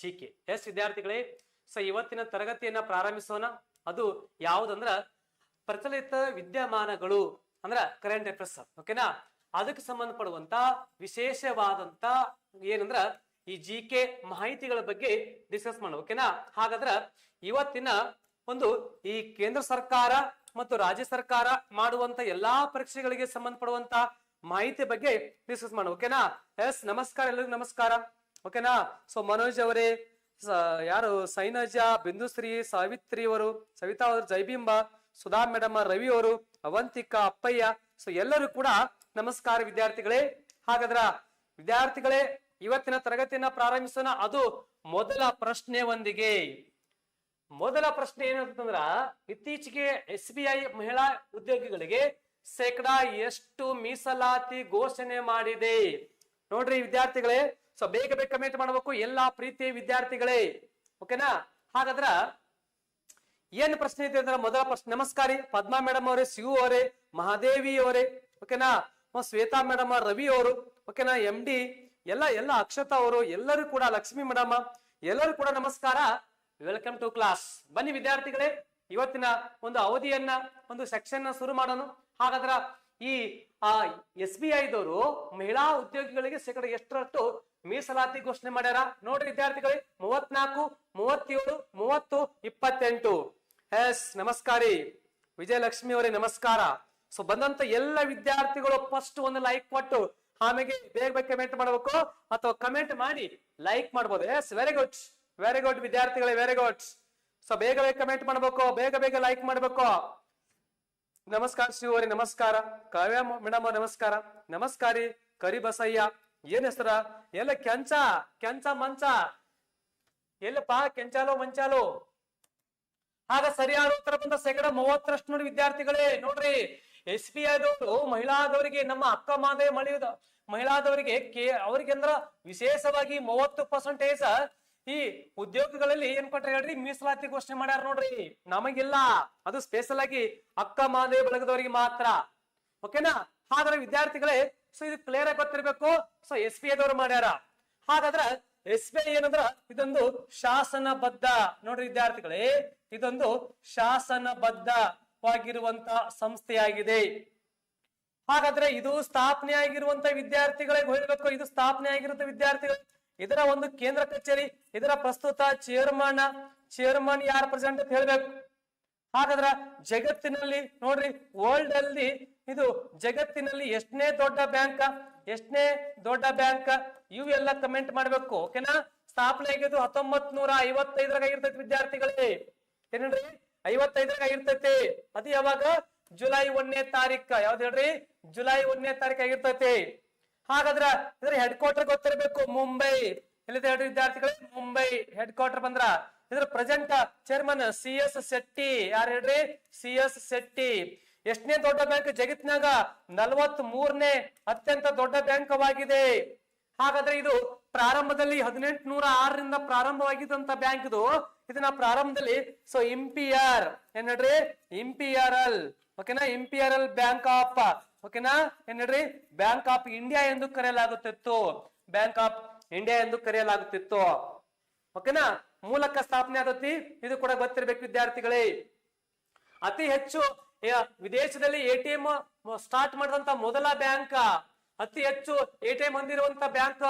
G K S ವಿದ್ಯಾರ್ಥಿಗಳೇ, so ಇವತ್ತಿನ ತರಗತಿಯನ್ನ ಪ್ರಾರಂಭಿಸೋಣ. ಅದು ಯಾವುದಂದ್ರ ಪ್ರಚಲಿತ ವಿದ್ಯಮಾನಗಳು ಅಂದ್ರ ಕರೆಂಟ್ ಅಫೇರ್ಸ್ ಓಕೆನಾ ಅದಕ್ಕೆ ಸಂಬಂಧಪಡುವಂತ ವಿಶೇಷವಾದಂತ ಏನಂದ್ರ ಈ ಜಿ ಕೆ ಮಾಹಿತಿಗಳ ಬಗ್ಗೆ ಡಿಸ್ಕಸ್ ಮಾಡೋಣ ಓಕೆನಾ ಹಾಗಾದ್ರ ಇವತ್ತಿನ ಒಂದು ಈ ಕೇಂದ್ರ ಸರ್ಕಾರ ಮತ್ತು ರಾಜ್ಯ ಸರ್ಕಾರ ಮಾಡುವಂತ ಎಲ್ಲಾ ಪರೀಕ್ಷೆಗಳಿಗೆ ಸಂಬಂಧಪಡುವಂತ ಮಾಹಿತಿ ಬಗ್ಗೆ ಡಿಸ್ಕಸ್ ಮಾಡೋಣ ಓಕೆನಾ ಎಸ್, ನಮಸ್ಕಾರ ಎಲ್ಲರಿಗೂ ನಮಸ್ಕಾರ. ಓಕೆನಾ? ಸೊ ಮನೋಜ್ ಅವರೇ ಯಾರು? ಸೈನಜ ಬಿಂದುಶ್ರೀ, ಸಾವಿತ್ರಿ ಅವರು ಸವಿತಾ ಅವರು, ಜೈಬಿಂಬ, ಸುಧಾ ಮೇಡಮ್, ರವಿ ಅವರು, ಅವಂತಿಕಾ, ಅಪ್ಪಯ್ಯ. ಸೊ ಎಲ್ಲರೂ ಕೂಡ ನಮಸ್ಕಾರ ವಿದ್ಯಾರ್ಥಿಗಳೇ. ಹಾಗಾದ್ರ, ವಿದ್ಯಾರ್ಥಿಗಳೇ, ಇವತ್ತಿನ ತರಗತಿಯನ್ನ ಪ್ರಾರಂಭಿಸೋಣ. ಅದು ಮೊದಲ ಪ್ರಶ್ನೆ ಒಂದಿಗೆ ಮೊದಲ ಪ್ರಶ್ನೆ ಏನಂತಂದ್ರ ಇತ್ತೀಚೆಗೆ ಎಸ್ ಬಿ ಐ ಮಹಿಳಾ ಉದ್ಯೋಗಿಗಳಿಗೆ ಶೇಕಡಾ ಎಷ್ಟು ಮೀಸಲಾತಿ ಘೋಷಣೆ ಮಾಡಿದೆ? ನೋಡ್ರಿ ವಿದ್ಯಾರ್ಥಿಗಳೇ ಸೊ ಬೇಗ ಬೇಗ ಕಮೆಂಟ್ ಮಾಡಬೇಕು. ಎಲ್ಲಾ ಪ್ರೀತಿಯ ವಿದ್ಯಾರ್ಥಿಗಳೇ. ಓಕೆನಾ ಹಾಗಾದ್ರ ಏನ್ ಪ್ರಶ್ನೆ ಇದೆ ಅಂದ್ರೆ ಮೊದಲ ಪ್ರಶ್ನೆ. ನಮಸ್ಕಾರಿ. ಪದ್ಮಾ ಮೇಡಮ್ ಅವರೇ ಶಿವು ಅವರೇ, ಮಹಾದೇವಿ ಅವರೇ. ಓಕೆನಾ ಶ್ವೇತಾ ಮೇಡಮ್ ರವಿ ಅವರು. ಓಕೆನಾ ಎಂ ಡಿ ಎಲ್ಲ ಎಲ್ಲ ಅಕ್ಷತಾ ಅವರು. ಎಲ್ಲರೂ ಕೂಡ ಲಕ್ಷ್ಮಿ ಮೇಡಮ್. ಎಲ್ಲರೂ ಕೂಡ ನಮಸ್ಕಾರ. ವೆಲ್ಕಮ್ ಟು ಕ್ಲಾಸ್ ಬನ್ನಿ ವಿದ್ಯಾರ್ಥಿಗಳೇ. ಇವತ್ತಿನ ಒಂದು ಅವಧಿಯನ್ನ, ಒಂದು ಸೆಕ್ಷನ್ ಶುರು ಮಾಡೋಣ. ಹಾಗಾದ್ರ ಈ ಎಸ್ ಬಿ ಐದವರು ಮಹಿಳಾ ಉದ್ಯೋಗಿಗಳಿಗೆ ಶೇಕಡ ಎಷ್ಟರಷ್ಟು ಮೀಸಲಾತಿ ಘೋಷಣೆ ಮಾಡ್ಯಾರ. ನೋಡ್ರಿ ವಿದ್ಯಾರ್ಥಿಗಳೇ, ಮೂವತ್ನಾಲ್ಕು, ಮೂವತ್ತೇಳು, ಮೂವತ್ತು, ಇಪ್ಪತ್ತೆಂಟು. ಎಸ್, ನಮಸ್ಕಾರಿ. ವಿಜಯಲಕ್ಷ್ಮಿ ಅವರೇ, ನಮಸ್ಕಾರ. ಸೊ ಬಂದಂತ ಎಲ್ಲ ವಿದ್ಯಾರ್ಥಿಗಳು ಫಸ್ಟ್ ಒಂದು ಲೈಕ್ ಕೊಟ್ಟು ಆಮೇಲೆ ಬೇಗ ಬೇಗ ಕಮೆಂಟ್ ಮಾಡಬೇಕು. ಅಥವಾ ಕಮೆಂಟ್ ಮಾಡಿ ಲೈಕ್ ಮಾಡ್ಬೋದು. Yes very good very good ವಿದ್ಯಾರ್ಥಿಗಳೇ ವೆರಿ ಗುಡ್ ಸೊ ಬೇಗ ಬೇಗ ಕಮೆಂಟ್ ಮಾಡ್ಬೇಕು. ಬೇಗ ಬೇಗ ಲೈಕ್ ಮಾಡ್ಬೇಕು. ನಮಸ್ಕಾರ ಶಿವ ಅವರೇ, ನಮಸ್ಕಾರ. ಕಾವ್ಯ, ಮೇಡಮ್ ನಮಸ್ಕಾರ. ನಮಸ್ಕಾರಿ. ಕರಿಬಸಯ್ಯ. ಏನ್ ಹೆಸರ? ಎಲ್ಲ ಕೆಂಚ ಕೆಂಚ ಮಂಚ. ಎಲ್ಲಪ್ಪ, ಕೆಂಚಾಲೋ, ಮಂಚಾಲೋ. ಆಗ ಸರಿಯಾದ ಉತ್ತರ ಬಂದ ಶೇಕಡ ಮೂವತ್ತರಷ್ಟು ನೋಡಿ ವಿದ್ಯಾರ್ಥಿಗಳೇ, ನೋಡ್ರಿ. ಎಸ್ ಬಿ ಐದವರು ಮಹಿಳಾದವರಿಗೆ ನಮ್ಮ ಅಕ್ಕ ಮಾದೇ ಮಳೆಯುದ ಮಹಿಳಾದವರಿಗೆ ಕೇ, ಅವರಿಗೆ ಅಂದ್ರ ವಿಶೇಷವಾಗಿ ಮೂವತ್ತು ಪರ್ಸೆಂಟೇಜ್ ಈ ಉದ್ಯೋಗಗಳಲ್ಲಿ ಏನ್ ಕೊಟ್ರೆ ಹೇಳ್ರಿ? ಮೀಸಲಾತಿ ಘೋಷಣೆ ಮಾಡ್ಯಾರ ನೋಡ್ರಿ. ನಮಗಿಲ್ಲ. ಅದು ಸ್ಪೆಷಲ್ ಆಗಿ ಅಕ್ಕ ಮಾದೇ ಬಳಗದವರಿಗೆ ಮಾತ್ರ. ಓಕೆನಾ ಹಾಗಾದ್ರೆ ವಿದ್ಯಾರ್ಥಿಗಳೇ ಸೊ ಇದು ಕ್ಲಿಯರ್ ಆಗಿ ಗೊತ್ತಿರ್ಬೇಕು. ಸೊ ಎಸ್ ಬಿ ಐದವ್ರು ಮಾಡ್ಯಾರ. ಹಾಗಾದ್ರೆ ಎಸ್ ಬಿ ಐ ಏನಂದ್ರ, ಇದೊಂದು ಶಾಸನಬದ್ಧ. ನೋಡ್ರಿ ವಿದ್ಯಾರ್ಥಿಗಳೇ, ಇದೊಂದು ಶಾಸನಬದ್ಧವಾಗಿರುವಂತ ಸಂಸ್ಥೆಯಾಗಿದೆ. ಹಾಗಾದ್ರೆ, ಇದು ಸ್ಥಾಪನೆ ಆಗಿರುವಂತ ವಿದ್ಯಾರ್ಥಿಗಳಿಗೆ ಹೋಗಬೇಕು ಇದು ಸ್ಥಾಪನೆ ಆಗಿರುವಂತ ವಿದ್ಯಾರ್ಥಿಗಳು. ಇದರ ಒಂದು ಕೇಂದ್ರ ಕಚೇರಿ, ಇದರ ಪ್ರಸ್ತುತ ಚೇರ್ಮನ್ ಚೇರ್ಮನ್ ಯಾರು ಪ್ರೆಸೆಂಟ್ ಅಂತ ಹೇಳ್ಬೇಕು. ಹಾಗಾದ್ರ ಜಗತ್ತಿನಲ್ಲಿ ನೋಡ್ರಿ ವರ್ಲ್ಡ್ ಅಲ್ಲಿ ಇದು ಜಗತ್ತಿನಲ್ಲಿ ಎಷ್ಟನೇ ದೊಡ್ಡ ಬ್ಯಾಂಕ್ ಎಷ್ಟನೇ ದೊಡ್ಡ ಬ್ಯಾಂಕ್ ಇವೆಲ್ಲ ಕಮೆಂಟ್ ಮಾಡ್ಬೇಕು ಓಕೆನಾ ಸ್ಥಾಪನೆ ಆಗಿದ್ದು ಹತ್ತೊಂಬತ್ ನೂರ ಐವತ್ತೈದರಾಗ ಆಗಿರ್ತೈತಿ ವಿದ್ಯಾರ್ಥಿಗಳೇ. ಏನೇನ್ರಿ ಐವತ್ತೈದರಾಗ ಆಗಿರ್ತೈತಿ ಅದು ಯಾವಾಗ? ಜುಲೈ ಒಂದನೇ ತಾರೀಕ. ಯಾವ್ದು ಹೇಳ್ರಿ? ಜುಲೈ ಒಂದನೇ ತಾರೀಕ ಆಗಿರ್ತೈತಿ. ಹಾಗಾದ್ರ ಇದ್ರ ಹೆಡ್ ಕ್ವಾರ್ಟರ್ ಗೊತ್ತಿರ್ಬೇಕು, ಮುಂಬೈ. ಎಲ್ಲಿದೆ ಹೇಳ್ರಿ ವಿದ್ಯಾರ್ಥಿಗಳೇ? ಮುಂಬೈ ಹೆಡ್ ಕ್ವಾರ್ಟರ್ ಬಂದ್ರ. ಇದ್ರ present chairman C S Shetty, ಯಾರು ಹೇಳ್ರಿ? C S Shetty. ಎಷ್ಟನೇ ದೊಡ್ಡ ಬ್ಯಾಂಕ್ ಜಗತ್ನಾಗ ನಲವತ್ ಮೂರನೇ ಅತ್ಯಂತ ದೊಡ್ಡ ಬ್ಯಾಂಕವಾಗಿದೆ ಹಾಗಾದ್ರೆ ಇದು ಪ್ರಾರಂಭದಲ್ಲಿ ಹದಿನೆಂಟು ನೂರ ಆರರಿಂದ ಪ್ರಾರಂಭವಾಗಿದ್ದಂತ ಬ್ಯಾಂಕ್ ಇದು. ಇದನ್ನ ಪ್ರಾರಂಭದಲ್ಲಿ ಸೊ ಇಂಪಿಯರ್ ಏನ್ ಹೇಳ್ರಿ? ಇಂಪಿಯರಲ್ ಓಕೆನಾ? ಇಂಪಿಯರಲ್ ಬ್ಯಾಂಕ್ ಆಫ್ ಓಕೆನಾ? ಏನ್ ಹೇಳ್ರಿ? ಬ್ಯಾಂಕ್ ಆಫ್ ಇಂಡಿಯಾ ಎಂದು ಕರೆಯಲಾಗುತ್ತಿತ್ತು. ಬ್ಯಾಂಕ್ ಆಫ್ ಇಂಡಿಯಾ ಎಂದು ಕರೆಯಲಾಗುತ್ತಿತ್ತು. ಓಕೆನಾ? ಮೂಲಕ ಸ್ಥಾಪನೆ ಆದತಿ ಇದು ಕೂಡ ಗೊತ್ತಿರಬೇಕು ವಿದ್ಯಾರ್ಥಿಗಳೇ. ಅತಿ ಹೆಚ್ಚು ವಿದೇಶದಲ್ಲಿ ಎ ಟಿ ಸ್ಟಾರ್ಟ್ ಮಾಡಿದಂತ ಮೊದಲ ಬ್ಯಾಂಕ್. ಅತಿ ಹೆಚ್ಚು ಎ ಟಿ ಎಂ ಹೊಂದಿರುವಂತ ಬ್ಯಾಂಕ್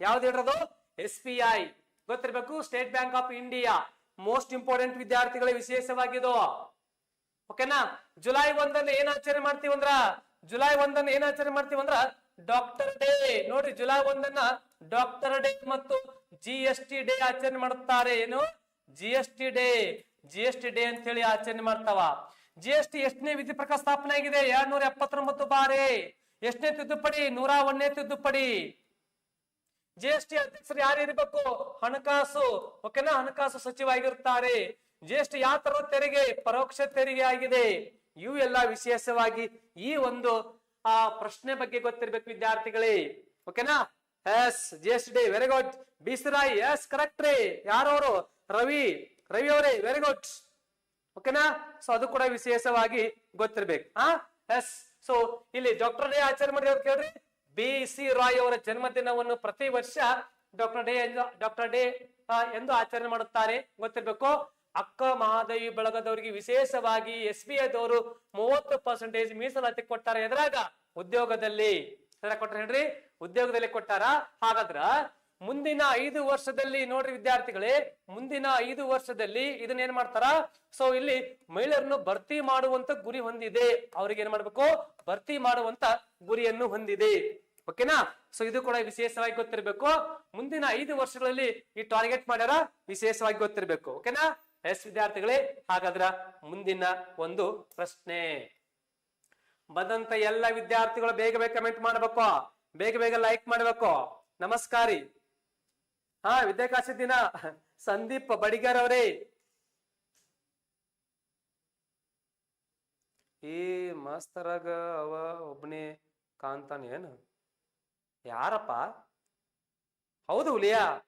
ಯಾವ್ದು ಹೇಳಿರೋದು? S B I. ಗೊತ್ತಿರ್ಬೇಕು? State Bank of India. Most important ವಿದ್ಯಾರ್ಥಿಗಳ ವಿಶೇಷವಾಗಿದು ಓಕೆನಾ? ಜುಲೈ ಒಂದನ್ನು ಏನ್ ಆಚರಣೆ ಮಾಡ್ತೀವಿ ಅಂದ್ರ? ಜುಲೈ ಒಂದನ್ನು ಏನ್ ಆಚರಣೆ ಮಾಡ್ತೀವಿ ಅಂದ್ರ? Doctor day. ನೋಡ್ರಿ, ಜುಲೈ ಒಂದನ್ನ ಡಾಕ್ಟರ್ ಡೇ ಮತ್ತು ಜಿ ಎಸ್ ಟಿ ಡೇ ಆಚರಣೆ ಮಾಡುತ್ತಾರೆ ಏನು? G S T day G S T day ಅಂತ ಹೇಳಿ ಆಚರಣೆ ಮಾಡ್ತಾವ. ಜಿ ಎಸ್ ಟಿ ಎಷ್ಟನೇ ವಿಧಿ ಪ್ರಕಾರ ಸ್ಥಾಪನೆ ಆಗಿದೆ? ಎರಡ್ ನೂರ ಎಪ್ಪತ್ತೊಂಬತ್ತು ಬಾರಿ. ಎಷ್ಟನೇ ತಿದ್ದುಪಡಿ? ನೂರ ಒಂದನೇ ತಿದ್ದುಪಡಿ. ಜಿ ಎಸ್ ಟಿ ಅಧ್ಯಕ್ಷರು ಯಾರು ಇರಬೇಕು? ಹಣಕಾಸು. ಓಕೆನಾ? ಹಣಕಾಸು ಸಚಿವ ಆಗಿರುತ್ತಾರೆ ಜಿ ಎಸ್ ಟಿ ಯಾವ ತರ ತೆರಿಗೆ? ಪರೋಕ್ಷ ತೆರಿಗೆ ಆಗಿದೆ. ಇವು ಎಲ್ಲ ವಿಶೇಷವಾಗಿ ಈ ಒಂದು, ಆ ಪ್ರಶ್ನೆ ಬಗ್ಗೆ ಗೊತ್ತಿರ್ಬೇಕು ವಿದ್ಯಾರ್ಥಿಗಳೇ. ಓಕೆನಾ? Yes G S D very good B C Roy yes correct ರೀ. ಯಾರವರು? ರವಿ ರವಿ ಅವರೇ ವೆರಿ ಗುಡ್ ಓಕೆನಾ ಸೊ ಅದು ಕೂಡ ವಿಶೇಷವಾಗಿ ಗೊತ್ತಿರ್ಬೇಕು. ಹಾ ಎಸ್ ಸೊ ಇಲ್ಲಿ ಡಾಕ್ಟರ್ ಡೇ ಆಚರಣೆ ಮಾಡಿದವ್ರು ಕೇಳ್ರಿ. ಬಿ ಸಿ ರಾಯ್ ಅವರ ಜನ್ಮದಿನವನ್ನು ಪ್ರತಿ ವರ್ಷ ಡಾಕ್ಟರ್ ಡೇ ಡಾಕ್ಟರ್ ಡೇ ಎಂದು ಆಚರಣೆ ಮಾಡುತ್ತಾರೆ. ಗೊತ್ತಿರ್ಬೇಕು? ಅಕ್ಕ ಮಹಾದೇವಿ ಬಳಗದವರಿಗೆ ವಿಶೇಷವಾಗಿ ಎಸ್ ಬಿ ಐದವರು ಮೂವತ್ತು ಪರ್ಸೆಂಟೇಜ್ ಮೀಸಲಾತಿ ಕೊಟ್ಟಾರೆ ಎದ್ರಾಗ ಉದ್ಯೋಗದಲ್ಲಿ ಎದ್ರಾಗ ಕೊಟ್ಟಾರ ಹೇಳ್ರಿ ಉದ್ಯೋಗದಲ್ಲಿ ಕೊಟ್ಟಾರ? ಹಾಗಾದ್ರ ಮುಂದಿನ ಐದು ವರ್ಷದಲ್ಲಿ ನೋಡ್ರಿ ವಿದ್ಯಾರ್ಥಿಗಳೇ, ಮುಂದಿನ ಐದು ವರ್ಷದಲ್ಲಿ ಇದನ್ನ ಏನ್ ಮಾಡ್ತಾರ? ಸೊ ಇಲ್ಲಿ ಮಹಿಳೆಯರನ್ನು ಭರ್ತಿ ಮಾಡುವಂತ ಗುರಿ ಹೊಂದಿದೆ. ಅವ್ರಿಗೆ ಏನ್ ಮಾಡ್ಬೇಕು? ಭರ್ತಿ ಮಾಡುವಂತ ಗುರಿಯನ್ನು ಹೊಂದಿದೆ. ಓಕೆನಾ ಸೊ ಇದು ಕೂಡ ವಿಶೇಷವಾಗಿ ಗೊತ್ತಿರಬೇಕು. ಮುಂದಿನ ಐದು ವರ್ಷಗಳಲ್ಲಿ ಈ ಟಾರ್ಗೆಟ್ ಮಾಡ್ಯಾರ? ವಿಶೇಷವಾಗಿ ಗೊತ್ತಿರಬೇಕು. ಓಕೆನಾ ಎಸ್ ವಿದ್ಯಾರ್ಥಿಗಳೇ, ಹಾಗಾದ್ರ ಮುಂದಿನ ಒಂದು ಪ್ರಶ್ನೆ. ಬಂದಂತ ಎಲ್ಲ ವಿದ್ಯಾರ್ಥಿಗಳು ಬೇಗ ಬೇಗ ಕಮೆಂಟ್ ಮಾಡಬೇಕು. ಬೇಗ ಬೇಗ ಲೈಕ್ ಮಾಡಬೇಕು. ನಮಸ್ಕಾರಿ. ಹಾ, ವಿದ್ಯಾಕಾಶ ದಿನ. ಸಂದೀಪ್ ಬಡಿಗರ್ ಅವರೇ. ಈ ಮಾಸ್ತರಾಗ ಅವ ಒಬ್ಬನೇ ಕಾಂತಾನ, ಏನು? ಯಾರಪ್ಪ? ಹೌದು ಹುಲಿಯಾ.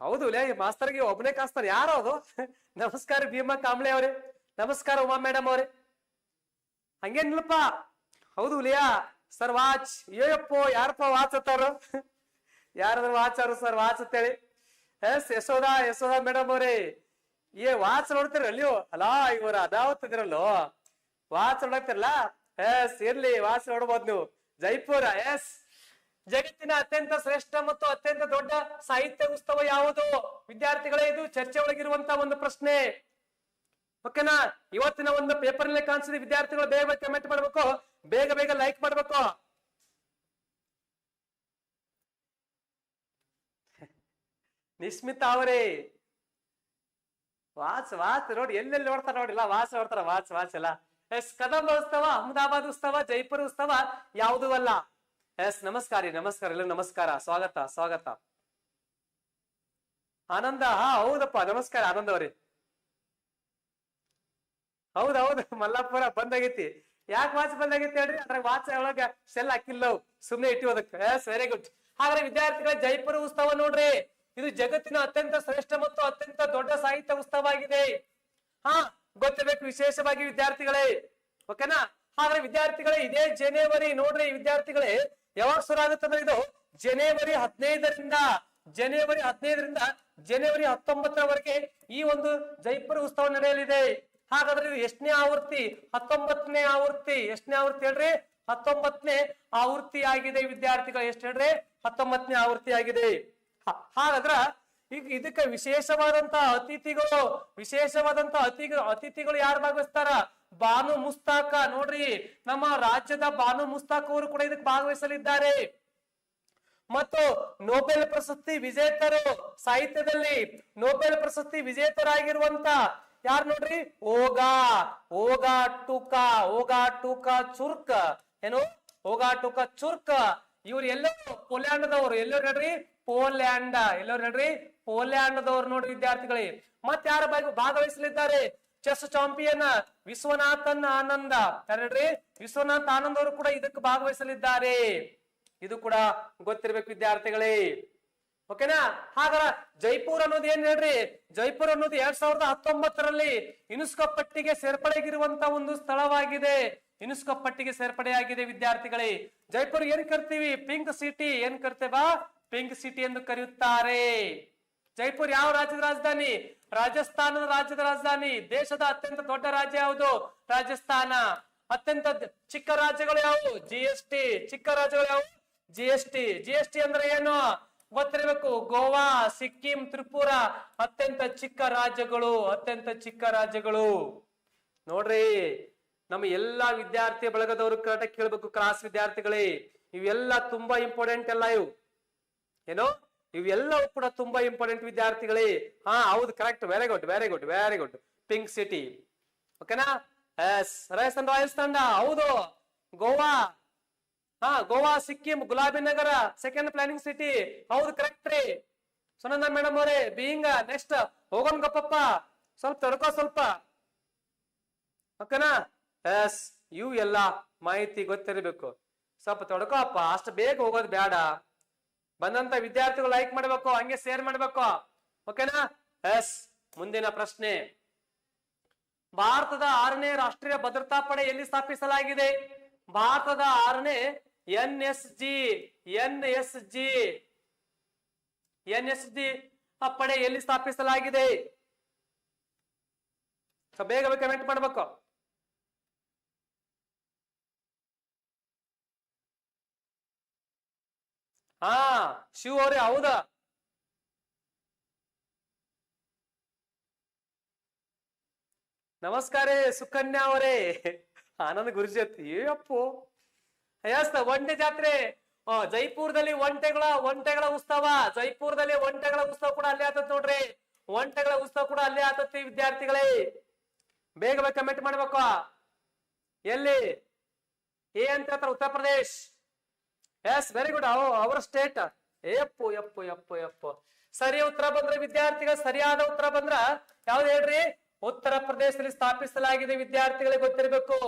ಹೌದು ಹುಲಿಯಾ, ಈ ಮಾಸ್ತರ್ಗೆ ಒಬ್ಬನೇ ಕಾಸ್ತಾನೆ. ಯಾರು ಅದು? ನಮಸ್ಕಾರ ಭೀಮಾ ಕಾಂಬ್ಳೆ ಅವರೇ. ನಮಸ್ಕಾರ ಉಮಾ ಮೇಡಮ್ ಅವರೇ. ಹಂಗೇನಿಲ್ಲಪ್ಪ. ಹೌದು ಹುಲಿಯಾ, ಸರ್ ವಾಚ್. ಅಯ್ಯಪ್ಪ ಯಾರಪ್ಪ ವಾಚ್ ಅತ್ತಾರು ಯಾರಾದ್ರೂ ವಾಚಾರು ಸರ್ ವಾಚ್ ಅಂತೇಳಿ ಎಸ್, ಯಶೋಧ ಯಶೋಧ ಮೇಡಮ್ ಅವ್ರಿ. ಏ ವಾಚ್ ನೋಡ್ತಿರಲ್ಲೋ ಅಲಾ, ಇವರ ಅದಾವತ್ ಇದ್ರಲ್ಲೋ. ವಾಚ್ ನೋಡಕ್ತಿರಲ್ಲ? ಎಸ್, ಇರ್ಲಿ, ವಾಚ್ ನೋಡ್ಬೋದು ನೀವು. ಜೈಪುರ, ಎಸ್. ಜಗತ್ತಿನ ಅತ್ಯಂತ ಶ್ರೇಷ್ಠ ಮತ್ತು ಅತ್ಯಂತ ದೊಡ್ಡ ಸಾಹಿತ್ಯ ಉತ್ಸವ ಯಾವುದು? ವಿದ್ಯಾರ್ಥಿಗಳೇ, ಇದು ಚರ್ಚೆ ಒಳಗಿರುವಂತ ಒಂದು ಪ್ರಶ್ನೆ. ಓಕೆನಾ ಇವತ್ತಿನ ಒಂದು ಪೇಪರ್ನಲ್ಲಿ ಕಾಣಿಸಿದ, ವಿದ್ಯಾರ್ಥಿಗಳು ಬೇಗ ಬೇಗ ಕಮೆಂಟ್ ಮಾಡ್ಬೇಕು, ಬೇಗ ಬೇಗ ಲೈಕ್ ಮಾಡ್ಬೇಕು. ನಿಸ್ಮಿತಾ ಅವರೇ. ವಾಚ್ ವಾಚ್, ನೋಡಿ, ಎಲ್ಲೆಲ್ಲಿ ನೋಡ್ತಾರ ನೋಡಿಲ್ಲ ವಾಚ್ ನೋಡ್ತಾರ, ವಾಚ್ ವಾಚ್ ಎಲ್ಲ. ಎಸ್ ಕದಂಬ ಉತ್ಸವ, ಅಹಮದಾಬಾದ್ ಉತ್ಸವ, ಜೈಪುರ ಉತ್ಸವ ಯಾವುದೂ ಅಲ್ಲ. ಎಸ್, ನಮಸ್ಕಾರ ನಮಸ್ಕಾರ ಎಲ್ಲ ನಮಸ್ಕಾರ, ಸ್ವಾಗತ ಸ್ವಾಗತ. ಆನಂದ, ಹಾ, ಹೌದಪ್ಪ, ನಮಸ್ಕಾರ, ಆನಂದ ಅವ್ರಿ. ಹೌದ್ ಹೌದು, ಮಲ್ಲಾಪುರ ಬಂದಾಗೈತಿ. ಯಾಕೆ ವಾಚ್ ಬಂದಾಗೈತಿ ಹೇಳ್ರಿ? ಅದ್ರಾಗ ವಾಚ್ ಒಳಗ ಸೆಲ್ ಹಾಕಿಲ್ಲ. ಸುಮ್ನೆ ಇಟ್ಟಿವಿ ಅದಕ್ಕೆ ಎಸ್ ವೆರಿ ಗುಡ್ ಹಾಗಾದ್ರೆ ವಿದ್ಯಾರ್ಥಿಗಳ, ಜೈಪುರ ಉತ್ಸವ ನೋಡ್ರಿ. ಇದು ಜಗತ್ತಿನ ಅತ್ಯಂತ ಶ್ರೇಷ್ಠ ಮತ್ತು ಅತ್ಯಂತ ದೊಡ್ಡ ಸಾಹಿತ್ಯ ಉತ್ಸವ ಆಗಿದೆ. ಹಾ, ಗೊತ್ತಬೇಕು ವಿಶೇಷವಾಗಿ ವಿದ್ಯಾರ್ಥಿಗಳೇ. ಓಕೆನಾ? ಹಾಗಾದ್ರೆ ವಿದ್ಯಾರ್ಥಿಗಳೇ, ಇದೇ ಜನವರಿ ನೋಡ್ರಿ ವಿದ್ಯಾರ್ಥಿಗಳೇ. ಯಾವಾಗ ಶುರು ಆಗುತ್ತಂದ್ರೆ ಇದು ಜನವರಿ ಹದಿನೈದರಿಂದ ಜನವರಿ ಹದಿನೈದರಿಂದ ಜನವರಿ ಹತ್ತೊಂಬತ್ತರವರೆಗೆ ಈ ಒಂದು ಜೈಪುರ ಉತ್ಸವ ನಡೆಯಲಿದೆ. ಹಾಗಾದ್ರೆ ಇದು ಎಷ್ಟನೇ ಆವೃತ್ತಿ? ಹತ್ತೊಂಬತ್ತನೇ ಆವೃತ್ತಿ. ಎಷ್ಟನೇ ಆವೃತ್ತಿ ಹೇಳ್ರಿ? ಹತ್ತೊಂಬತ್ತನೇ ಆವೃತ್ತಿ ಆಗಿದೆ ವಿದ್ಯಾರ್ಥಿಗಳು, ಎಷ್ಟು ಹೇಳ್ರಿ? ಹತ್ತೊಂಬತ್ತನೇ ಆವೃತ್ತಿ ಆಗಿದೆ. ಹಾಗಾದ್ರ ಈಗ ಇದಕ್ಕೆ ವಿಶೇಷವಾದಂತಹ ಅತಿಥಿಗಳು ವಿಶೇಷವಾದಂತಹ ಅತಿ ಅತಿಥಿಗಳು ಯಾರು ಭಾಗವಹಿಸ್ತಾರ? ಬಾನು ಮುಸ್ತಾಕ. ನೋಡ್ರಿ, ನಮ್ಮ ರಾಜ್ಯದ ಬಾನು ಮುಸ್ತಾಕ್ ಅವರು ಕೂಡ ಇದಕ್ಕೆ ಭಾಗವಹಿಸಲಿದ್ದಾರೆ. ಮತ್ತು ನೊಬೆಲ್ ಪ್ರಶಸ್ತಿ ವಿಜೇತರು ಸಾಹಿತ್ಯದಲ್ಲಿ ನೊಬೆಲ್ ಪ್ರಶಸ್ತಿ ವಿಜೇತರಾಗಿರುವಂತ ಯಾರು ನೋಡ್ರಿ? ಓಗಾ ಓಗಾ ಟುಕ ಓಗಾ ಟುಕ ಚುರ್ಕ. ಏನು? ಓಗಾ ಟುಕ ಚುರ್ಕ. ಇವ್ರು ಎಲ್ಲರೂ ಪೋಲ್ಯಾಂಡದವ್ರು. ಎಲ್ಲರೂ ನೋಡ್ರಿ? ಪೋಲ್ಯಾಂಡ. ಎಲ್ಲರೂ ನೋಡ್ರಿ? ಪೋಲ್ಯಾಂಡದವ್ರು ನೋಡ್ರಿ ವಿದ್ಯಾರ್ಥಿಗಳೇ. ಮತ್ ಯಾರ ಭಾಗ ಭಾಗವಹಿಸಲಿದ್ದಾರೆ? Chess champion Viswanathan Anand. ಯಾರ್ರಿ ವಿಶ್ವನಾಥ್ ಆನಂದ್ ಅವರು ಕೂಡ ಇದಕ್ಕೆ ಭಾಗವಹಿಸಲಿದ್ದಾರೆ. ಇದು ಕೂಡ ಗೊತ್ತಿರ್ಬೇಕು ವಿದ್ಯಾರ್ಥಿಗಳೇ. ಓಕೆನಾ ಹಾಗರ ಜೈಪುರ್ ಅನ್ನೋದು ಏನ್ ಹೇಳ್ರಿ? ಜೈಪುರ್ ಅನ್ನೋದು ಎರಡ್ ಸಾವಿರದ ಹತ್ತೊಂಬತ್ತರಲ್ಲಿ ಯುನೆಸ್ಕೋ ಪಟ್ಟಿಗೆ ಸೇರ್ಪಡೆಗಿರುವಂತ ಒಂದು ಸ್ಥಳವಾಗಿದೆ. ಯುನೆಸ್ಕೋ ಪಟ್ಟಿಗೆ ಸೇರ್ಪಡೆಯಾಗಿದೆ ವಿದ್ಯಾರ್ಥಿಗಳೇ. ಜೈಪುರ್ ಏನ್ ಕರ್ತೀವಿ? ಪಿಂಕ್ ಸಿಟಿ ಏನ್ ಕರ್ತೇವಾ? ಪಿಂಕ್ ಸಿಟಿ ಎಂದು ಕರೆಯುತ್ತಾರೆ. ಜೈಪುರ್ ಯಾವ ರಾಜ್ಯದ ರಾಜಧಾನಿ? ರಾಜಸ್ಥಾನದ ರಾಜ್ಯದ ರಾಜಧಾನಿ. ದೇಶದ ಅತ್ಯಂತ ದೊಡ್ಡ ರಾಜ್ಯ ಯಾವುದು? ರಾಜಸ್ಥಾನ. ಅತ್ಯಂತ ಚಿಕ್ಕ ರಾಜ್ಯಗಳು ಯಾವುವು ಜಿ ಚಿಕ್ಕ ರಾಜ್ಯಗಳು ಯಾವುವು G S T G S T ಅಂದ್ರೆ ಏನು? ಗೊತ್ತಿರಬೇಕು ಗೋವಾ, ಸಿಕ್ಕಿಂ, ತ್ರಿಪುರ ಅತ್ಯಂತ ಚಿಕ್ಕ ರಾಜ್ಯಗಳು, ಅತ್ಯಂತ ಚಿಕ್ಕ ರಾಜ್ಯಗಳು. ನೋಡ್ರಿ, ನಮ್ಮ ಎಲ್ಲಾ ವಿದ್ಯಾರ್ಥಿ ಬಳಗದವರು ಕರೆಕ್ಟ್ ಕೇಳ್ಬೇಕು ಕ್ಲಾಸ್ ವಿದ್ಯಾರ್ಥಿಗಳೇ. ಇವೆಲ್ಲ ತುಂಬಾ ಇಂಪಾರ್ಟೆಂಟ್ ಎಲ್ಲ ಇವು. ಏನು? ಇವೆಲ್ಲವೂ ಕೂಡ ತುಂಬಾ ಇಂಪಾರ್ಟೆಂಟ್ ವಿದ್ಯಾರ್ಥಿಗಳೇ. ಹಾ, ಹೌದು correct very good very good very good pink city ಓಕೆನಾ ರಾಜಸ್ಥಾನ್ ರಾಯಲ್ಸ್ ತಂಡ. ಹೌದು. ಗೋವಾ. ಹಾ, ಗೋವಾ, ಸಿಕ್ಕಿಂ, ಗುಲಾಬಿ ನಗರ ಸೆಕೆಂಡ್ ಪ್ಲಾನಿಂಗ್ ಸಿಟಿ ಹೌದು ಕರೆಕ್ಟ್ ರೀ. ಸುನಂದ ಮೇಡಮ್ ಅವರೇ ಬೀಯಿಂಗ ನೆಕ್ಸ್ಟ್ ಹೋಗೋಣ ಗಪ್ಪಪ್ಪ ಸ್ವಲ್ಪ ತಡ್ಕೋ ಸ್ವಲ್ಪ. ಓಕೆನಾ? ಎಸ್ ಇವು ಎಲ್ಲ ಮಾಹಿತಿ ಗೊತ್ತಿರಬೇಕು. ಸ್ವಲ್ಪ ತಡ್ಕೋ ಅಪ್ಪ, ಅಷ್ಟು ಬೇಗ ಹೋಗೋದು ಬೇಡ ಬಂದಂತ ವಿದ್ಯಾರ್ಥಿಗಳು ಲೈಕ್ ಮಾಡ್ಬೇಕು, ಹಂಗೆ ಶೇರ್ ಮಾಡ್ಬೇಕು. ಓಕೆನಾ? ಎಸ್ ಮುಂದಿನ ಪ್ರಶ್ನೆ. ಭಾರತದ ಆರನೇ ರಾಷ್ಟ್ರೀಯ ಭದ್ರತಾ ಪಡೆ ಎಲ್ಲಿ ಸ್ಥಾಪಿಸಲಾಗಿದೆ? ಭಾರತದ ಆರನೇ N S G, N S G, N S G ಪಡೆ ಎಲ್ಲಿ ಸ್ಥಾಪಿಸಲಾಗಿದೆ? ಬೇಗ ಬೇಗ ಕಮೆಂಟ್ ಮಾಡ್ಬೇಕು. ಹಾ, ಶಿವ ಅವ್ರೆ, ಹೌದಾ? ನಮಸ್ಕಾರ ಸುಕನ್ಯಾ ಅವರೇ. ಆನಂದ್ ಗುರುಜಿ ಅಪ್ಪು. ಎಸ್ ಒಂಟೆ ಜಾತ್ರೆ. ಜೈಪುರದಲ್ಲಿ ಒಂಟೆಗಳ ಒಂಟೆಗಳ ಉತ್ಸವ. ಜೈಪುರದಲ್ಲಿ ಒಂಟೆಗಳ ಉತ್ಸವ ಕೂಡ ಅಲ್ಲೇ ಆತತ್ ನೋಡ್ರಿ. ಒಂಟೆಗಳ ಉತ್ಸವ ಕೂಡ ಅಲ್ಲೇ ಆತತಿ ವಿದ್ಯಾರ್ಥಿಗಳೇ. ಬೇಗ ಬೇಗ ಕಮೆಂಟ್ ಮಾಡ್ಬೇಕು. ಎಲ್ಲಿ? ಏ ಅಂತ ಹೇಳ್ತಾರೆ Uttar Pradesh. Yes very good ಅವರ ಸ್ಟೇಟ್ ಎಪ್ಪು ಎಪ್ಪು ಎಪ್ಪು ಎಪ್ಪು. ಸರಿ ಉತ್ತರ ಬಂದ್ರೆ ವಿದ್ಯಾರ್ಥಿಗಳ, ಸರಿಯಾದ ಉತ್ತರ ಬಂದ್ರ ಯಾವ್ದು ಹೇಳ್ರಿ? ಉತ್ತರ ಪ್ರದೇಶದಲ್ಲಿ ಸ್ಥಾಪಿಸಲಾಗಿದೆ ವಿದ್ಯಾರ್ಥಿಗಳಿಗೆ ಗೊತ್ತಿರಬೇಕು.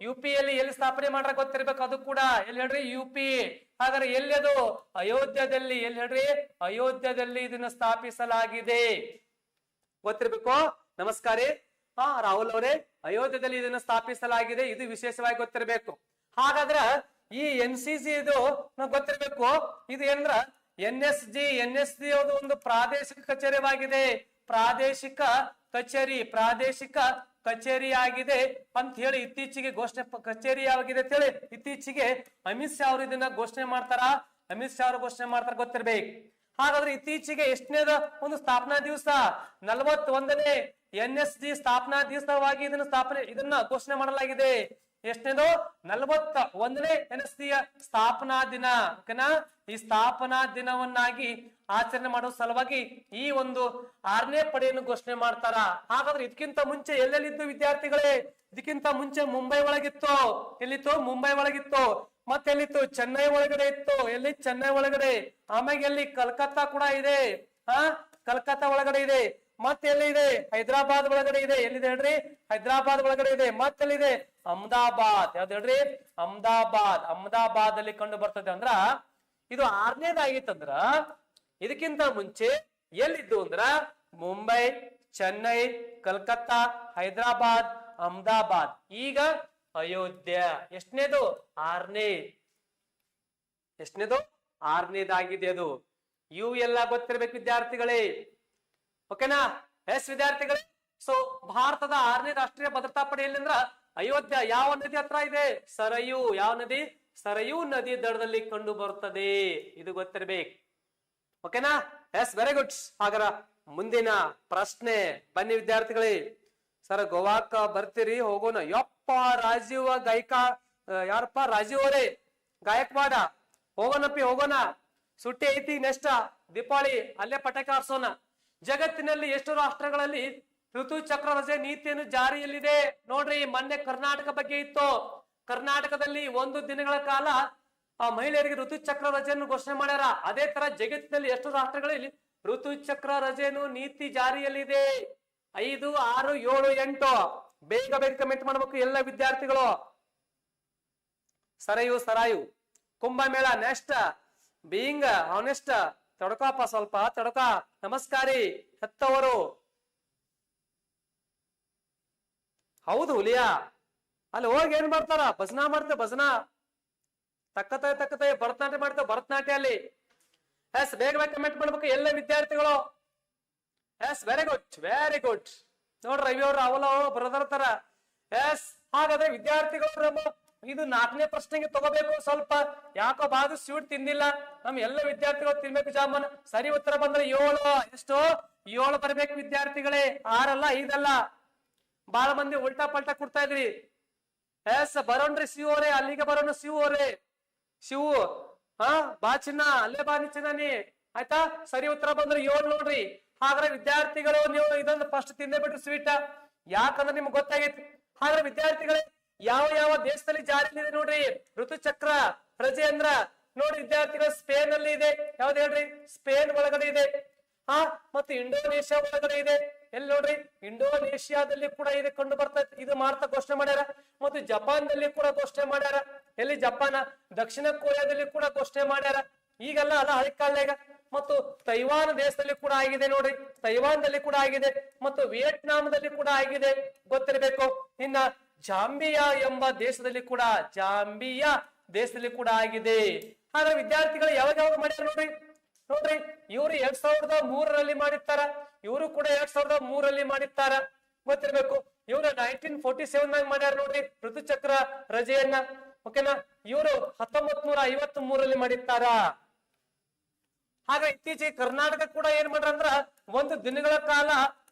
ಯು ಪಿ ಯಲ್ಲಿ ಎಲ್ಲಿ ಸ್ಥಾಪನೆ ಮಾಡ್ರ ಗೊತ್ತಿರ್ಬೇಕು ಅದು ಕೂಡ. ಎಲ್ಲಿ ಹೇಳ್ರಿ? ಯು ಪಿ ಹಾಗಾದ್ರೆ ಎಲ್ಲಿ ಅದು? ಅಯೋಧ್ಯದಲ್ಲಿ. ಎಲ್ಲಿ ಹೇಳ್ರಿ? ಅಯೋಧ್ಯದಲ್ಲಿ ಇದನ್ನ ಸ್ಥಾಪಿಸಲಾಗಿದೆ. ಗೊತ್ತಿರ್ಬೇಕು? ನಮಸ್ಕಾರ ಹಾ, ರಾಹುಲ್ ಅವರೇ, ಅಯೋಧ್ಯದಲ್ಲಿ ಇದನ್ನ ಸ್ಥಾಪಿಸಲಾಗಿದೆ. ಇದು ವಿಶೇಷವಾಗಿ ಗೊತ್ತಿರಬೇಕು. ಹಾಗಾದ್ರ ಈ ಎನ್ ಸಿ ಸಿ ಇದು ಗೊತ್ತಿರ್ಬೇಕು. ಇದು ಏನಂದ್ರ? N S G N S G ಒಂದು ಪ್ರಾದೇಶಿಕ ಕಚೇರಿವಾಗಿದೆ. ಪ್ರಾದೇಶಿಕ ಕಚೇರಿ, ಪ್ರಾದೇಶಿಕ ಕಚೇರಿ ಆಗಿದೆ ಅಂತ ಹೇಳಿ ಇತ್ತೀಚೆಗೆ ಘೋಷಣೆ ಕಚೇರಿ ಆಗಿದೆ ಅಂತ ಹೇಳಿ ಇತ್ತೀಚೆಗೆ ಅಮಿತ್ ಶಾ ಅವರು ಇದನ್ನ ಘೋಷಣೆ ಮಾಡ್ತಾರ? ಅಮಿತ್ ಶಾ ಅವರು ಘೋಷಣೆ ಮಾಡ್ತಾರ ಗೊತ್ತಿರ್ಬೇಕು. ಹಾಗಾದ್ರೆ ಇತ್ತೀಚೆಗೆ ಎಷ್ಟನೇದ ಒಂದು ಸ್ಥಾಪನಾ ದಿವಸ? ನಲವತ್ತೊಂದನೇ ಎನ್ ಎಸ್ ಜಿ ಸ್ಥಾಪನಾ ದಿವಸವಾಗಿ ಇದನ್ನ ಸ್ಥಾಪನೆ, ಇದನ್ನ ಘೋಷಣೆ ಮಾಡಲಾಗಿದೆ. ಎಷ್ಟನೇದು? ನಲವತ್ತ ಒಂದನೇ ಎನ್ ಎಸ್ ಸ್ಥಾಪನಾ ದಿನ. ಓಕೆನಾ? ಈ ಸ್ಥಾಪನಾ ದಿನವನ್ನಾಗಿ ಆಚರಣೆ ಮಾಡುವ ಸಲುವಾಗಿ ಈ ಒಂದು ಆರನೇ ಪಡೆಯನ್ನು ಘೋಷಣೆ ಮಾಡ್ತಾರ? ಹಾಗಾದ್ರೆ ಇದಕ್ಕಿಂತ ಮುಂಚೆ ಎಲ್ಲೆಲ್ಲಿದ್ದು ವಿದ್ಯಾರ್ಥಿಗಳೇ? ಇದಕ್ಕಿಂತ ಮುಂಚೆ ಮುಂಬೈ ಒಳಗಿತ್ತು. ಎಲ್ಲಿತ್ತು? ಮುಂಬೈ ಒಳಗಿತ್ತು. ಮತ್ತೆ ಎಲ್ಲಿತ್ತು? ಚೆನ್ನೈ ಒಳಗಡೆ ಇತ್ತು. ಎಲ್ಲಿ? ಚೆನ್ನೈ ಒಳಗಡೆ. ಆಮೇಲೆ ಎಲ್ಲಿ? ಕಲ್ಕತ್ತಾ ಕೂಡ ಇದೆ. ಹಾ ಕಲ್ಕತ್ತಾ ಒಳಗಡೆ ಇದೆ. ಮತ್ತೆ ಎಲ್ಲಿ ಇದೆ? ಹೈದರಾಬಾದ್ ಒಳಗಡೆ ಇದೆ. ಎಲ್ಲಿದೆ ಹೇಳ್ರಿ? ಹೈದರಾಬಾದ್ ಒಳಗಡೆ ಇದೆ. ಮತ್ತೆಲ್ಲಿದೆ ಅಹಮದಾಬಾದ್. ಯಾವ್ದು ಹೇಳ್ರಿ? ಅಹಮದಾಬಾದ್. ಅಹಮದಾಬಾದ್ ಅಲ್ಲಿ ಕಂಡು ಬರ್ತದೆ ಅಂದ್ರ ಇದು ಆರನೇದಾಗಿತ್ತಂದ್ರ ಇದಕ್ಕಿಂತ ಮುಂಚೆ ಎಲ್ಲಿದ್ದು ಅಂದ್ರ ಮುಂಬೈ, ಚೆನ್ನೈ, ಕಲ್ಕತ್ತಾ, ಹೈದರಾಬಾದ್, ಅಹಮದಾಬಾದ್. ಈಗ ಅಯೋಧ್ಯ. ಎಷ್ಟನೇದು? ಆರನೇ. ಎಷ್ಟನೇದು? ಆರನೇದಾಗಿದೆ ಅದು. ಇವು ಎಲ್ಲ ಗೊತ್ತಿರ್ಬೇಕು ವಿದ್ಯಾರ್ಥಿಗಳೇ. ಓಕೆನಾ? ಎಸ್ ವಿದ್ಯಾರ್ಥಿಗಳೇ, ಸೊ ಭಾರತದ ಆರನೇ ರಾಷ್ಟ್ರೀಯ ಭದ್ರತಾ ಪಡೆ ಎಲ್ಲಿಂದ್ರ ಅಯೋಧ್ಯ ಯಾವ ನದಿ ಹತ್ರ ಇದೆ? ಸರಯು. ಯಾವ ನದಿ? ಸರಯು ನದಿ ದಡದಲ್ಲಿ ಕಂಡು ಬರುತ್ತದೆ. ಇದು ಗೊತ್ತಿರ್ಬೇಕು. ಓಕೆನಾ ಎಸ್ ವೆರಿ ಗುಡ್ ಹಾಗರ ಮುಂದಿನ ಪ್ರಶ್ನೆ. ಬನ್ನಿ ವಿದ್ಯಾರ್ಥಿಗಳೇ. ಸರ್, ಗೋವಾಕ್ ಬರ್ತೀರಿ, ಹೋಗೋಣ. ಯಪ್ಪ, ರಾಜೀವ ಗಾಯಕ ಯಾರಪ್ಪ? ರಾಜೀವ್ ಅವರೇ. ಗಾಯಕ್ವಾಡ ಹೋಗೋಣಪ್ಪಿ, ಹೋಗೋಣ. ಸುಟ್ಟಿ ಐತಿ, ನೆಕ್ಸ್ಟ್ ದೀಪಾವಳಿ. ಅಲ್ಲೇ ಪಟಾಕಿ ಹಾರಿಸೋಣ. ಜಗತ್ತಿನಲ್ಲಿ ಎಷ್ಟು ರಾಷ್ಟ್ರಗಳಲ್ಲಿ ಋತು ಚಕ್ರ ರಜೆ ನೀತಿಯನ್ನು ಜಾರಿಯಲ್ಲಿದೆ? ನೋಡ್ರಿ, ಮೊನ್ನೆ ಕರ್ನಾಟಕ ಬಗ್ಗೆ ಇತ್ತು. ಕರ್ನಾಟಕದಲ್ಲಿ ಒಂದು ದಿನಗಳ ಕಾಲ ಆ ಮಹಿಳೆಯರಿಗೆ ಋತುಚಕ್ರ ರಜೆಯನ್ನು ಘೋಷಣೆ ಮಾಡ್ಯಾರ. ಅದೇ ತರ ಜಗತ್ತಿನಲ್ಲಿ ಎಷ್ಟು ರಾಷ್ಟ್ರಗಳಲ್ಲಿ ಋತುಚಕ್ರ ರಜೆಯನ್ನು ನೀತಿ ಜಾರಿಯಲ್ಲಿದೆ. ಐದು, ಆರು, ಏಳು, ಎಂಟು. ಬೇಗ ಬೇಗ ಕಮೆಂಟ್ ಮಾಡ್ಬೇಕು ಎಲ್ಲ ವಿದ್ಯಾರ್ಥಿಗಳು. Sarayu, Sarayu. Kumbh Mela next being honest ತೊಡಕಪ್ಪ ಸ್ವಲ್ಪ, ತಡಕ. ನಮಸ್ಕಾರಿ. ಹೆತ್ತವರು. ಹೌದು ಹುಲಿಯಾ. ಅಲ್ಲಿ ಹೋಗಿ ಏನ್ ಮಾಡ್ತಾರ? ಭಜನಾ ಮಾಡ್ತೇವೆ ಭಜನಾ. ತಕ್ಕತಾಯ ತಕ್ಕತಾಯ ಭರತನಾಟ್ಯ ಮಾಡ್ತೇವೆ ಭರತನಾಟ್ಯ ಅಲ್ಲಿ. ಎಸ್ ಬೇಗ ಬೇಗ ಕಮೆಂಟ್ ಮಾಡ್ಬೇಕು ಎಲ್ಲ ವಿದ್ಯಾರ್ಥಿಗಳು. Yes very good very good ನೋಡ್ರಿ ರವಿ ಅವ್ರ ಅವಲ ಬ್ರದರ್ ತರ. ಎಸ್, ಹಾಗಾದ್ರೆ ವಿದ್ಯಾರ್ಥಿಗಳು ಇದು ನಾಲ್ಕನೇ ಪ್ರಶ್ನೆಗೆ ತಗೋಬೇಕು ಸ್ವಲ್ಪ. ಯಾಕೋ ಬಾದು ಸ್ವೀಟ್ ತಿಂದಿಲ್ಲ. ನಮ್ ಎಲ್ಲ ವಿದ್ಯಾರ್ಥಿಗಳು ತಿನ್ಬೇಕು ಜಾಮೂನ್. ಸರಿ ಉತ್ತರ ಬಂದ್ರೆ ಏಳು, ಎಷ್ಟು? ಏಳು ಬರ್ಬೇಕು ವಿದ್ಯಾರ್ಥಿಗಳೇ. ಆರಲ್ಲ, ಐದಲ್ಲ? ಬಹಳ ಮಂದಿ ಉಲ್ಟಾ ಪಲ್ಟಾ ಕೊಡ್ತಾ ಇದ್ರಿ. ಎಸ್, ಬರೋಣ್ರಿ ಸಿ ಅಲ್ಲಿಗೆ ಬರೋಣ ಸಿ ಶಿವು, ಹಾ, ಬಾ ಚಿನ್ನ, ಅಲ್ಲೇ ಬಾ ನಿ ಆಯ್ತಾ? ಸರಿ ಉತ್ತರ ಬಂದ್ರೆ ಏಳು ನೋಡ್ರಿ. ಹಾಗಾದ್ರೆ ವಿದ್ಯಾರ್ಥಿಗಳು ನೀವು ಇದನ್ನ ಫಸ್ಟ್ ತಿಂದೇ ಬಿಟ್ರಿ ಸ್ವೀಟ್ ಯಾಕಂದ್ರೆ ನಿಮ್ಗೆ ಗೊತ್ತಾಗೈತಿ. ಹಾಗಾದ್ರೆ ವಿದ್ಯಾರ್ಥಿಗಳೇ, ಯಾವ ಯಾವ ದೇಶದಲ್ಲಿ ಜಾರಿಯಲ್ಲಿದೆ ನೋಡ್ರಿ. ಋತುಚಕ್ರ ರಜೆ ಅಂದ್ರ ನೋಡಿ ವಿದ್ಯಾರ್ಥಿಗಳು ಸ್ಪೇನ್ ಅಲ್ಲಿ ಇದೆ. ಯಾವ್ದು ಹೇಳ್ರಿ? ಸ್ಪೇನ್ ಒಳಗಡೆ ಇದೆ. ಹಾ, ಮತ್ತೆ ಇಂಡೋನೇಷ್ಯಾ ಒಳಗಡೆ ಇದೆ. ಎಲ್ಲಿ ನೋಡ್ರಿ? ಇಂಡೋನೇಷ್ಯಾದಲ್ಲಿ ಕೂಡ ಇದು ಕಂಡು ಬರ್ತಾ ಇದು ಮಾಡ್ತಾ ಘೋಷಣೆ ಮಾಡ್ಯಾರ. ಮತ್ತು ಜಪಾನ್ದಲ್ಲಿ ಕೂಡ ಘೋಷಣೆ ಮಾಡ್ಯಾರ. ಎಲ್ಲಿ? ಜಪಾನ. ದಕ್ಷಿಣ ಕೊರಿಯಾದಲ್ಲಿ ಕೂಡ ಘೋಷಣೆ ಮಾಡ್ಯಾರ. ಈಗೆಲ್ಲ ಹಳೆ ಕಾಲದಾಗ ಮತ್ತು ತೈವಾನ್ ದೇಶದಲ್ಲಿ ಕೂಡ ಆಗಿದೆ ನೋಡ್ರಿ. ತೈವಾನ್ದಲ್ಲಿ ಕೂಡ ಆಗಿದೆ. ಮತ್ತು ವಿಯೆಟ್ನಾಂದಲ್ಲಿ ಕೂಡ ಆಗಿದೆ. ಗೊತ್ತಿರಬೇಕು? ಇನ್ನ ಜಾಂಬಿಯಾ ಎಂಬ ದೇಶದಲ್ಲಿ ಕೂಡ, ಜಾಂಬಿಯಾ ದೇಶದಲ್ಲಿ ಕೂಡ ಆಗಿದೆ. ಆದ್ರೆ ವಿದ್ಯಾರ್ಥಿಗಳು ಯಾವಾಗ ಯಾವಾಗ ಮಾಡ್ಯಾರ ನೋಡ್ರಿ? ನೋಡ್ರಿ, ಇವರು ಎರಡ್ ಸಾವಿರದ ಮೂರರಲ್ಲಿ ಮಾಡಿರ್ತಾರ. ಇವರು ಕೂಡ ಎರಡ್ ಸಾವಿರದ ಮೂರಲ್ಲಿ ಮಾಡಿರ್ತಾರ. ಗೊತ್ತಿರ್ಬೇಕು. ಇವರು ನೈನ್ಟೀನ್ ಫೋರ್ಟಿ ಸೆವೆನ್ ನಾಗ ಮಾಡ್ಯಾರ ನೋಡ್ರಿ, ಋತುಚಕ್ರ ರಜೆಯನ್ನ. ಓಕೆನಾ? ಇವರು ಹತ್ತೊಂಬತ್ ನೂರ ಐವತ್ ಮೂರಲ್ಲಿ ಮಾಡಿರ್ತಾರ. ಹಾಗ ಇತ್ತೀಚೆಗೆ ಕರ್ನಾಟಕ ಕೂಡ ಏನ್ ಮಾಡ್ರ ಅಂದ್ರ, ಒಂದು ದಿನಗಳ ಕಾಲ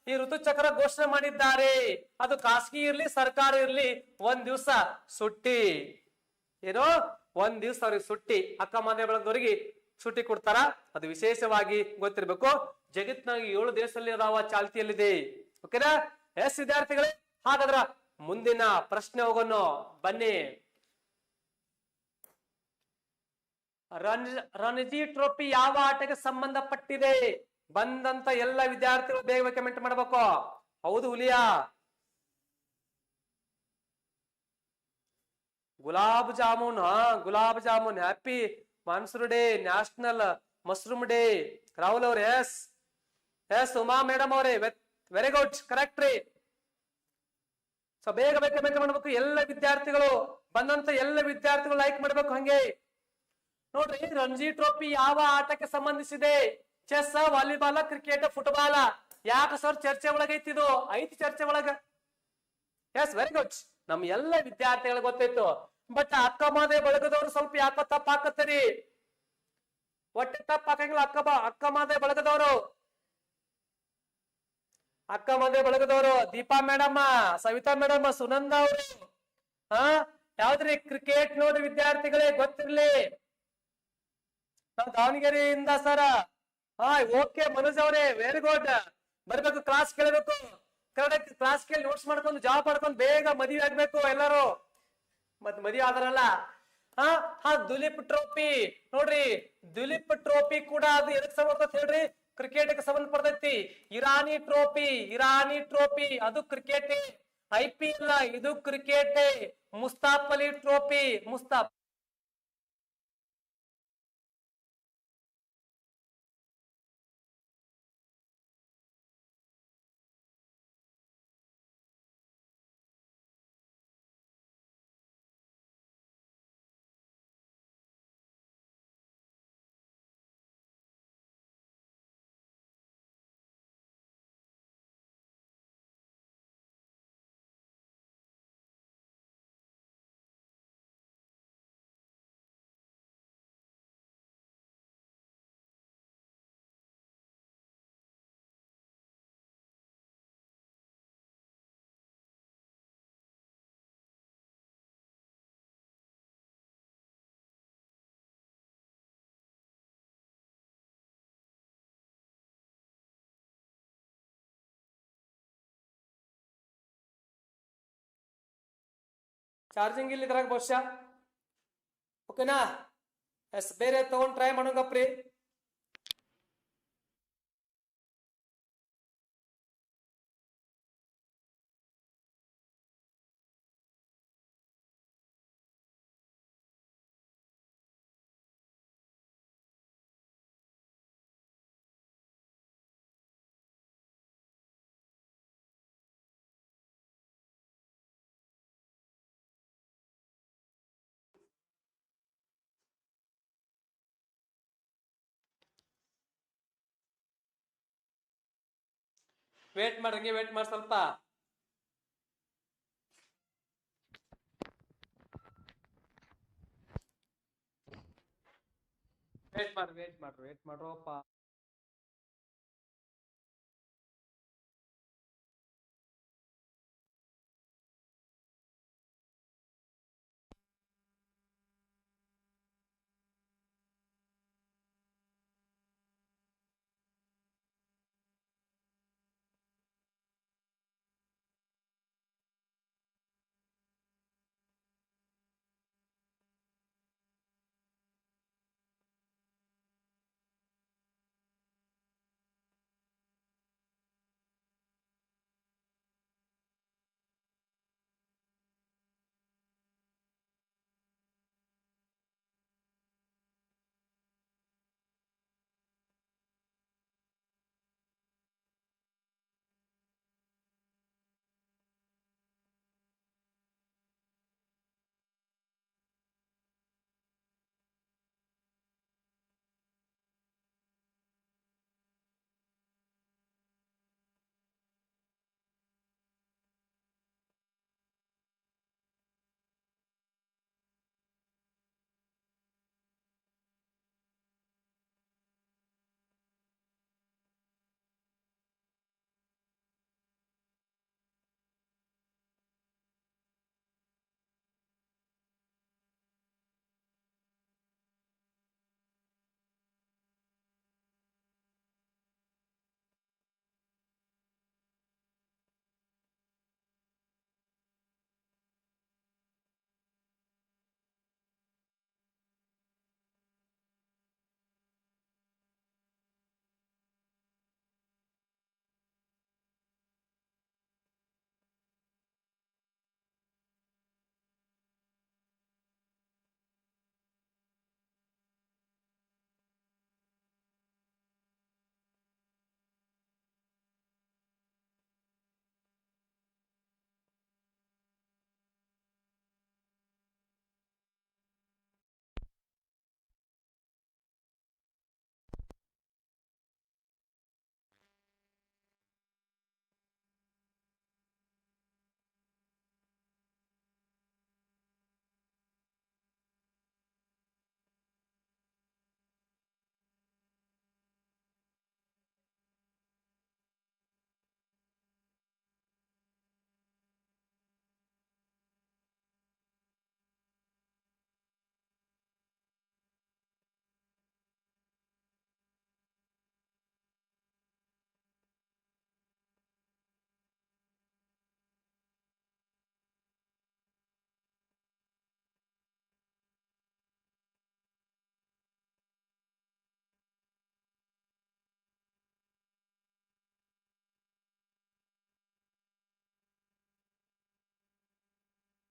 ಈ ಋತುಚಕ್ರ ಘೋಷಣೆ ಮಾಡಿದ್ದಾರೆ. ಅದು ಖಾಸಗಿ ಇರ್ಲಿ, ಸರ್ಕಾರ ಇರ್ಲಿ, ಒಂದ್ ದಿವ್ಸ ಸುಟ್ಟಿ. ಏನೋ? ಒಂದ್ ದಿವ್ಸ ಅವ್ರಿಗೆ ಸುಟ್ಟಿ. ಅಕ್ಕ ಮನೆ ಬೆಳಗ್ದವ್ರಿಗೆ ಸುಟ್ಟಿ ಕೊಡ್ತಾರ. ಅದು ವಿಶೇಷವಾಗಿ ಗೊತ್ತಿರ್ಬೇಕು. ಜಗತ್ನಾಗ ಏಳು ದೇಶದಲ್ಲಿ ಅದಾವ ಚಾಲ್ತಿಯಲ್ಲಿದೆ. ಓಕೆನಾ ಎಸ್ ವಿದ್ಯಾರ್ಥಿಗಳೇ, ಹಾಗಾದ್ರ ಮುಂದಿನ ಪ್ರಶ್ನೆ ಹೋಗೋಣ. ಬನ್ನಿ. ರಣ ರಣಜಿ ಟ್ರೋಫಿ ಯಾವ ಆಟಕ್ಕೆ ಸಂಬಂಧಪಟ್ಟಿದೆ? ಬಂದಂತ ಎಲ್ಲ ವಿದ್ಯಾರ್ಥಿಗಳು ಬೇಗ ಕಮೆಂಟ್ ಮಾಡ್ಬೇಕು. ಹೌದು ಹುಲಿಯಾ. ಗುಲಾಬ್ ಜಾಮೂನ್, ಹಾ, gulab jamun. Happy monsoon day national mushroom day Rahul ಅವ್ರ, ಎಸ್. ಎಸ್ ಉಮಾ ಮೇಡಮ್ ಅವರೇ ವೆರಿ ಗುಡ್ ಕರೆಕ್ಟ್ ರೀ. ಸೊ ಬೇಗ ಬೇಗ ಬೇಗ ಮಾಡ್ಬೇಕು, ಎಲ್ಲ ವಿದ್ಯಾರ್ಥಿಗಳು, ಬಂದಂತ ಎಲ್ಲ ವಿದ್ಯಾರ್ಥಿಗಳು ಲೈಕ್ ಮಾಡ್ಬೇಕು ಹಂಗೆ. ನೋಡ್ರಿ ರಣಜಿ ಟ್ರೋಫಿ ಯಾವ ಆಟಕ್ಕೆ ಸಂಬಂಧಿಸಿದೆ? ಚೆಸ್ ವಾಲಿಬಾಲ್ ಕ್ರಿಕೆಟ್ ಫುಟ್ಬಾಲ್ ಯಾಕ ಸರ್ ಚರ್ಚೆ ಒಳಗ ಐತಿದು ಐತಿ ಚರ್ಚೆ ಒಳಗ. ಎಸ್ ವೆರಿ ಗುಡ್ ನಮ್ ಎಲ್ಲ ವಿದ್ಯಾರ್ಥಿಗಳಿಗೆ ಗೊತ್ತಿತ್ತು. ಬಟ್ ಅಕ್ಕ ಮಾದೆ ಬಳಗದವ್ರು ಸ್ವಲ್ಪ ಯಾಕೋ ತಪ್ಪ ಹಾಕತ್ತರಿ ಒಟ್ಟೆ ತಪ್ಪ ಹಾಕಂಗಿಲ್ಲ ಅಕ್ಕ ಅಕ್ಕ ಮಾದೆ ಬಳಗದವರು. ಅಕ್ಕ ಮಂದಿ ಬಳಗದವರು, ದೀಪಾ ಮೇಡಮ್ಮ ಸವಿತಾ ಮೇಡಮ್ಮ ಸುನಂದ ಅವರು. ಹಾ ಯಾವ್ದ್ರಿ ಕ್ರಿಕೆಟ್ ನೋಡ್ರಿ ವಿದ್ಯಾರ್ಥಿಗಳೇ ಗೊತ್ತಿರ್ಲಿ? ನಾವ್ ದಾವಣಗೆರೆಯಿಂದ ಸರ ಹಾ ಓಕೆ ಮನೋಜ್ ಅವರೇ ವೆರಿ ಗುಡ್ ಬರ್ಬೇಕು ಕ್ಲಾಸ್ ಕೇಳಬೇಕು. ಕರೆಕ್ಟ್ ಕ್ಲಾಸ್ ಕೇಳಿ ನೋಟ್ಸ್ ಮಾಡ್ಕೊಂಡು ಜಾಬ್ ಮಾಡ್ಕೊಂಡು ಬೇಗ ಮದುವೆ ಆಗ್ಬೇಕು ಎಲ್ಲರೂ. ಮತ್ ಮದುವೆ ಆದ್ರಲ್ಲ. ಹಾ ಹಾ ದುಲೀಪ್ ಟ್ರೋಫಿ ನೋಡ್ರಿ, ದುಲೀಪ್ ಟ್ರೋಫಿ ಕೂಡ ಅದು ಎದಕ್ ಸಂಬಂಧ ಹೇಳ್ರಿ ಕ್ರಿಕೆಟ್ಗೆ ಸಂಬಂಧಪಡ್ತೈತಿ. ಇರಾನಿ ಟ್ರೋಫಿ ಇರಾನಿ ಟ್ರೋಫಿ ಅದು ಕ್ರಿಕೆಟ್ ಐ ಪಿ ಎಲ್ ಇದು cricket Mushtaq Ali trophy Mushtaq charging ಇಲ್ಲ ಇದ್ರಾಗ ಬಹುಶಃ ಓಕೆನಾ ಎಸ್ ಬೇರೆ ತಗೊಂಡ್ ಟ್ರೈ ಮಾಡೋಂಗಪ್ರಿ ವೇಟ್ ಮಾಡ್ರಂಗೆ ವೇಟ್ ಮಾಡಿ ಸ್ವಲ್ಪ ವೇಟ್ ಮಾಡ್ರಿ ವೇಟ್ ಮಾಡ್ರಿ ವೇಟ್ ಮಾಡ್ರಪ್ಪ